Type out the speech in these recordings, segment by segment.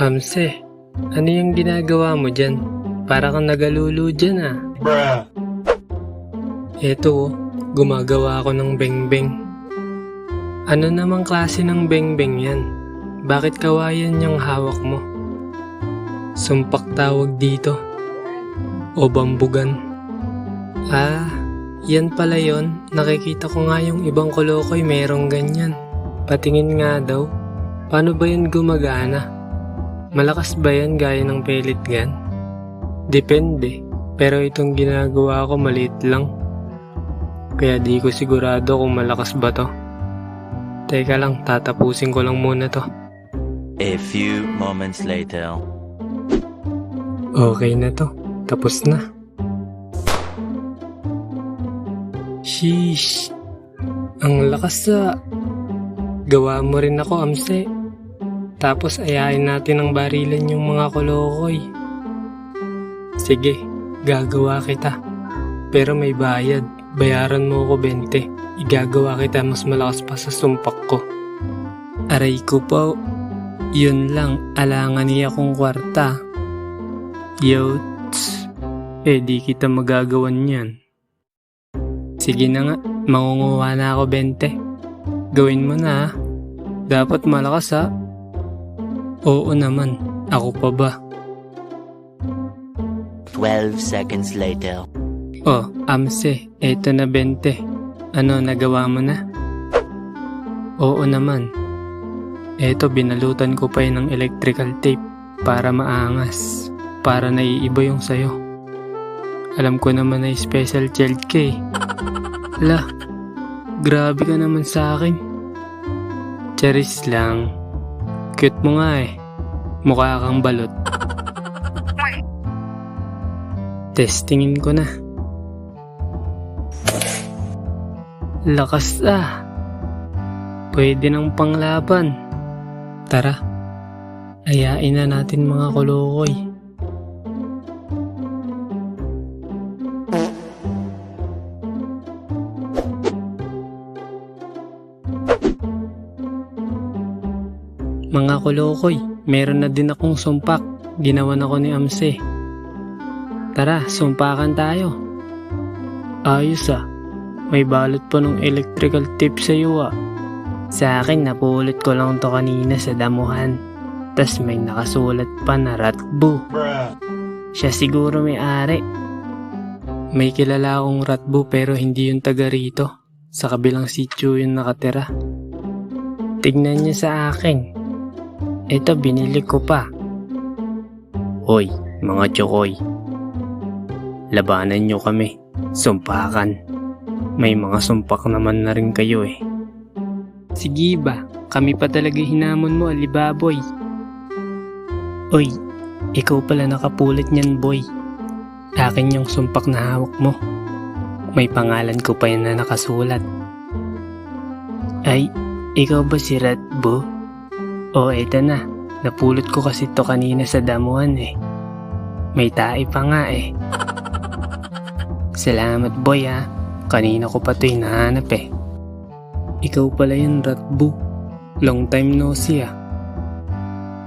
Amse, ano yung ginagawa mo dyan? Para kang nagalulu dyan ah. Bruh. Eto, oh, gumagawa ako ng bengbeng. Ano namang klase ng bengbeng yan? Bakit kawayan yung hawak mo? Sumpak tawag dito. O bambugan. Ah, yan pala yon. Nakikita ko nga yung ibang kolokoy merong ganyan. Patingin nga daw. Paano ba yan gumagana? Malakas ba yan gaya ng pellet gun? Depende. Pero itong ginagawa ko maliit lang. Kaya di ko sigurado kung malakas ba to. Teka lang, tatapusin ko lang muna to. A few moments later. Okay na to. Tapos na. Sheesh. Ang lakas sa... Gawa mo rin ako, Amse. Tapos ayain natin ng barilan yung mga kolokoy. Sige, gagawa kita. Pero may bayad. Bayaran mo ako 20. Igagawa kita mas malakas pa sa sumpak ko. Aray ko po. Yun lang, alangan niya kong kwarta. Yots. Eh di kita magagawan yan. Sige na nga, mangunguha na ako 20. Gawin mo na ha. Dapat malakas ha. Oo naman, ako pa ba? 12 seconds later. Oh, Amse, eto na 20. Ano, nagawa mo na? Oo naman. Eto, binalutan ko pa yun ng electrical tape para maangas. Para naiiba yung sayo. Alam ko naman na special child ka eh. La, grabe ka naman sa akin. Charis lang. Cute mo nga eh. Mukha kang balot. Testingin ko na. Lakas ah. Pwede ng panglaban. Tara. Ayain na natin mga kolokoy. Mga kolokoy, meron na din akong sumpak. Ginawan ako ni Amse. Tara, sumpakan tayo. Ayos ah. May balot pa ng electrical tape sa iyo ah. Sa akin, napulot ko lang to kanina sa damuhan. Tas may nakasulat pa na. Bruh. Siya siguro may ari. May kilala akong Ratbu pero hindi yung taga rito. Sa kabilang sityo yung nakatira. Tignan niya sa akin. Ito binili ko pa. Hoy, mga tsokoy. Labanan nyo kami. Sumpakan. May mga sumpak naman na rin kayo eh. Sige ba, kami pa talaga hinamon mo, alibaboy. Oy, ikaw pala nakapulit niyan, boy. Akin yung sumpak na hawak mo. May pangalan ko pa yan na nakasulat. Ay, ikaw ba si Ratbo? O eto na, napulot ko kasi to kanina sa damuhan eh. May tae pa nga eh. Salamat boy ha. Kanina ko pa to hinahanap eh. Ikaw pala yan, Ratbu. Long time no see ah.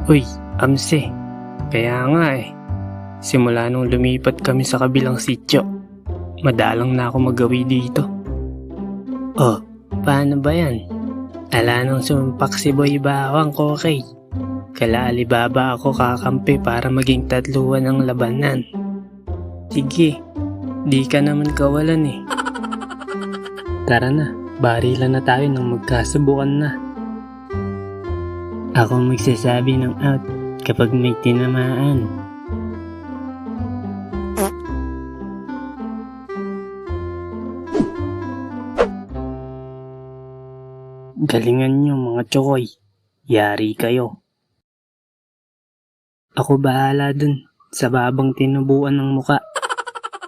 Uy, Amse. Kaya nga eh. Simula nung lumipat kami sa kabilang sityo, madalang na ako magawi dito. Oh, paano ba yan? Ala nang sumpak si Boy Bawang ko kay. Kala Alibaba ako kakampi para maging tatluan ng labanan. Sige, di ka naman kawalan eh. Tara na, barilan na tayo nang magkasubukan na. Ako magsasabi ng out kapag may tinamaan. Galingan nyo mga tsokoy. Yari kayo. Ako bahala dun sa babang tinubuan ng muka.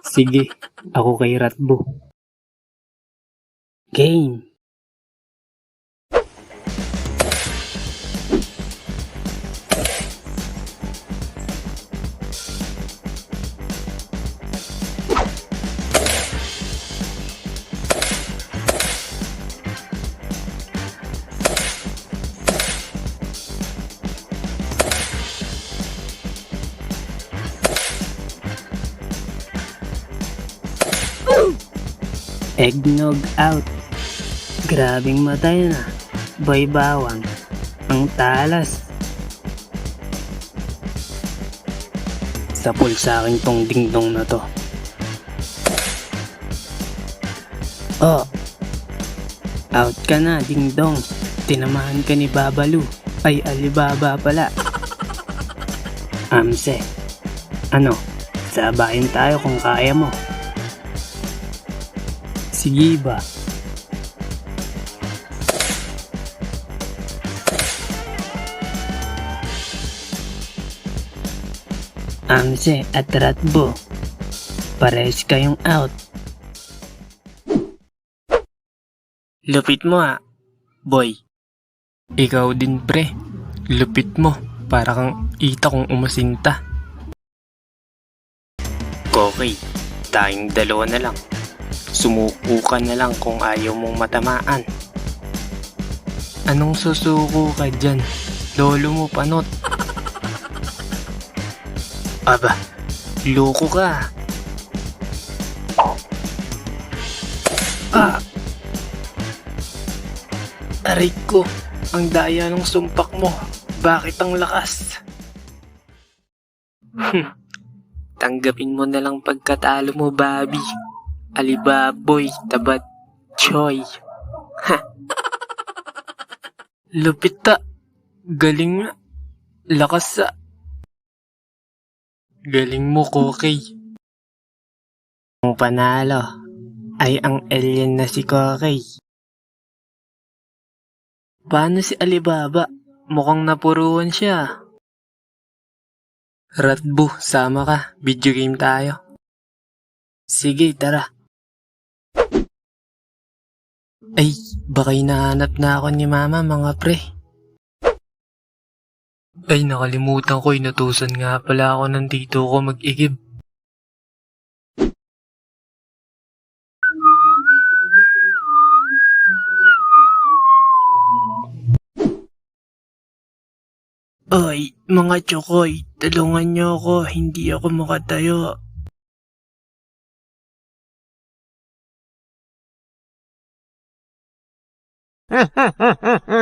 Sige, ako kay Ratbo. Game! Eggnog out. Grabing matay na. Boy. Ang talas. Sapul sa akin tong dingdong na to. Oh. Out ka na, dingdong. Tinamahan ka ni Babalu. Ay, Alibaba pala. Amse. Ano? Sabayin tayo kung kaya mo. Sige ba? Amse at Ratbo. Pares kayong out. Lupit mo ah, boy. Ikaw din pre. Lupit mo. Para kang ita kong umasinta. Kokey, tayong dalawa na lang. Sumuko ka na lang kung ayaw mong matamaan. Anong susuko ka dyan? Lolo mo panot. Aba, loko ka. Ah! Aray ko, ang daya ng sumpak mo. Bakit ang lakas? Hmm. Tanggapin mo na lang pagkatalo mo, Bobby. Alibaboy, tabat, choy. Ha! Lupit ta. Galing nga. Lakas sa. Galing mo, Kokey. Ang panalo ay ang alien na si Kokey. Paano si Alibaba? Mukhang napuruan siya. Ratbu, sama ka. Video game tayo. Sige, tara. Ay, baka hinahanap na ako ni mama mga pre. Ay, nakalimutan ko. Inutusan nga pala ako ng tito ko mag-igib. Ay, mga tsokoy, tulungan niyo ako. Hindi ako makatayo. ha ha ha ha